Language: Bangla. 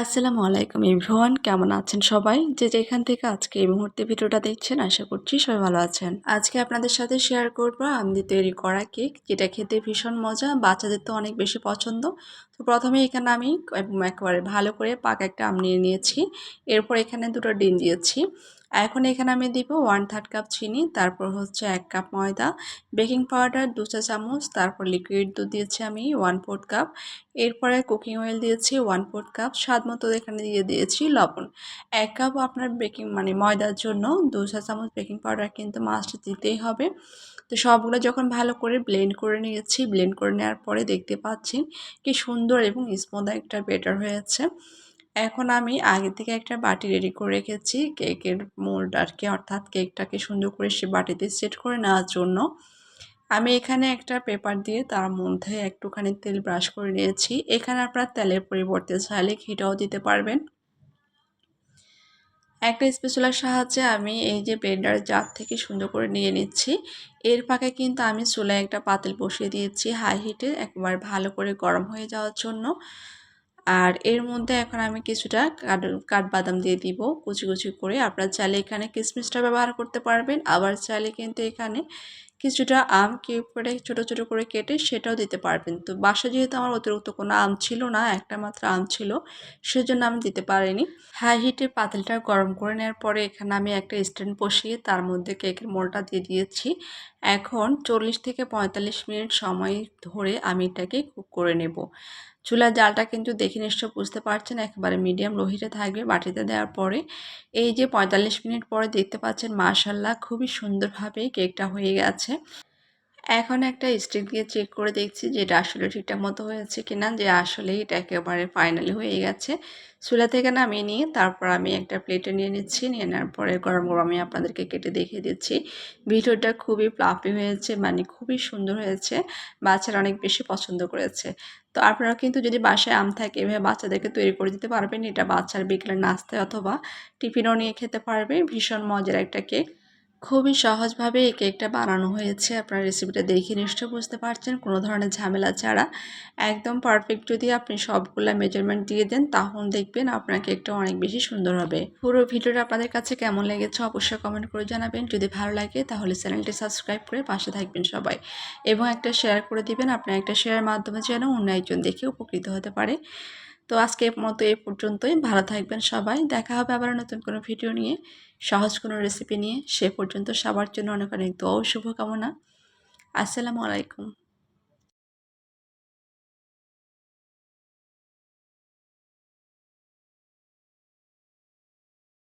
আসসালামু আলাইকুম এভরিওয়ান কেমন আছেন সবাই? যে যেখান থেকে আজকে এই মুহূর্তে ভিডিওটা দেখছেন, আশা করছি সবাই ভালো আছেন। আজকে আপনাদের সাথে শেয়ার করব আমি তৈরি করা কেক যেটা খেতে ভীষণ মজা, বাচ্চাদের তো অনেক বেশি পছন্দ। তো প্রথমে এখানে আমি একবারে ভালো করে পাকা একটা আম নিয়ে নিয়েছি। এরপর এখানে দুটো ডিম দিয়েছি। এখন এখানে আমি দিব ওয়ান থার্ড কাপ চিনি, তারপর হচ্ছে এক কাপ ময়দা বেকিং পাউডার দু চা চামচ, তারপর লিকুইড দুধ দিয়েছি আমি ওয়ান ফোর্থ কাপ এরপরে কুকিং অয়েল দিয়েছি ওয়ান ফোর্থ কাপ স্বাদ মতো এখানে দিয়ে দিয়েছি লবণ। এক কাপ আপনার বেকিং মানে ময়দার জন্য দু চা চামচ বেকিং পাউডার কিন্তু মাস্ট দিতেই হবে। তো সবগুলো যখন ভালো করে ব্লেন্ড করে নিয়েছি ব্লেন্ড করে নেওয়ার পরে দেখতে পাচ্ছি কি সুন্দর এবং স্মুথ একটা বেটার হয়েছে। এখন আমি আগে থেকে একটা বাটি রেডি করে রেখেছি। কেকের মোল্ড আর কি অর্থাৎ কেকটাকে সুন্দর করে সে বাটিতে সেট করে নেওয়ার জন্য। আমি এখানে একটা পেপার দিয়ে তার মধ্যে একটুখানি তেল ব্রাশ করে নিয়েছি। এখানে আপনার তেলের পরিবর্তে চাইলে ঘিটাও দিতে পারবেন। একটা স্পেশালার সাহায্যে আমি এই যে ব্লেন্ডার জার থেকে সুন্দর করে নিয়ে নিচ্ছি। এর ফাঁকে কিন্তু আমি চুলায় একটা পাতিল বসিয়ে দিয়েছি হাই হিটে একবার ভালো করে গরম হয়ে যাওয়ার জন্য। আর এর মধ্যে এখন আমি কিছুটা কাঠবাদাম দিয়ে দিব, কুচি কুচি করে। আপনার চাইলে এখানে কিশমিশটা ব্যবহার করতে পারবেন। আবার চাইলে কিন্তু এখানে কিছুটা আম কিউব করে ছোটো ছোটো করে কেটে সেটাও দিতে পারবেন। তো বাসা যেহেতু আমার অতিরিক্ত কোনো আম ছিল না, একটা মাত্র আম ছিল, সেজন্য আমি দিতে পারিনি। হাই হিটে পাতিলটা গরম করে নেওয়ার পরে এখানে আমি একটা স্ট্যান্ড বসিয়ে তার মধ্যে কেকের মোলটা দিয়ে দিয়েছি। এখন চল্লিশ থেকে পঁয়তাল্লিশ মিনিট সময় ধরে আমি এটাকে কুক করে নেব। চুলার জালটা কিন্তু দেখে নিশ্চয় বুঝতে পারছেন, একেবারে মিডিয়াম লোহিতে থাকবে বাটিতে দেওয়ার পরে। এই যে পঁয়তাল্লিশ মিনিট পরে দেখতে পাচ্ছেন মাশাল্লাহ খুবই সুন্দরভাবে কেকটা হয়ে গেছে। এখন একটা স্টিক দিয়ে চেক করে দেখছি যে এটা আসলে ঠিকঠাক মতো হয়েছে কিনা, যে আসলে এটা একেবারে ফাইনালি হয়ে গেছে। চুলা থেকে নামিয়ে নিয়ে তারপর আমি একটা প্লেটে নিয়ে নিচ্ছি, নিয়ে নেওয়ার পরে গরম গরম আমি আপনাদেরকে কেটে দেখিয়ে দিচ্ছি। ভিডিওটা খুবই প্লাফি হয়েছে মানে খুবই সুন্দর হয়েছে, বাচ্চারা অনেক বেশি পছন্দ করেছে। তো আপনারা কিন্তু যদি বাসায় আম থাকে, এভাবে বাচ্চাদেরকে তৈরি করে দিতে পারবেন। এটা বাচ্চার বিকেলের নাস্তায় অথবা টিফিনও নিয়ে খেতে পারবে। ভীষণ মজার একটা কেক খুবই সহজভাবে এই কেকটা বানানো হয়েছে। আপনার রেসিপিটা দেখে নিশ্চয় বুঝতে পারছেন, কোনো ধরনের ঝামেলা ছাড়া। একদম পারফেক্ট যদি আপনি সবগুলো মেজারমেন্ট দিয়ে দেন, তখন দেখবেন আপনার কেকটা অনেক বেশি সুন্দর হবে। পুরো ভিডিওটা আপনাদের কাছে কেমন লেগেছে অবশ্যই কমেন্ট করে জানাবেন। যদি ভালো লাগে, তাহলে চ্যানেলটি সাবস্ক্রাইব করে পাশে থাকবেন সবাই। এবং একটা শেয়ার করে দিবেন। আপনার একটা শেয়ারের মাধ্যমে যেন অন্য একজন দেখে উপকৃত হতে পারে। তো আজকে মতো এ পর্যন্তই। ভালো থাকবেন সবাই। দেখা হবে আবার নতুন কোনো ভিডিও নিয়ে। সহজ কোনো রেসিপি নিয়ে। সে পর্যন্ত সবার জন্য অনেক অনেক দোয়া শুভকামনা। আসসালামু আলাইকুম।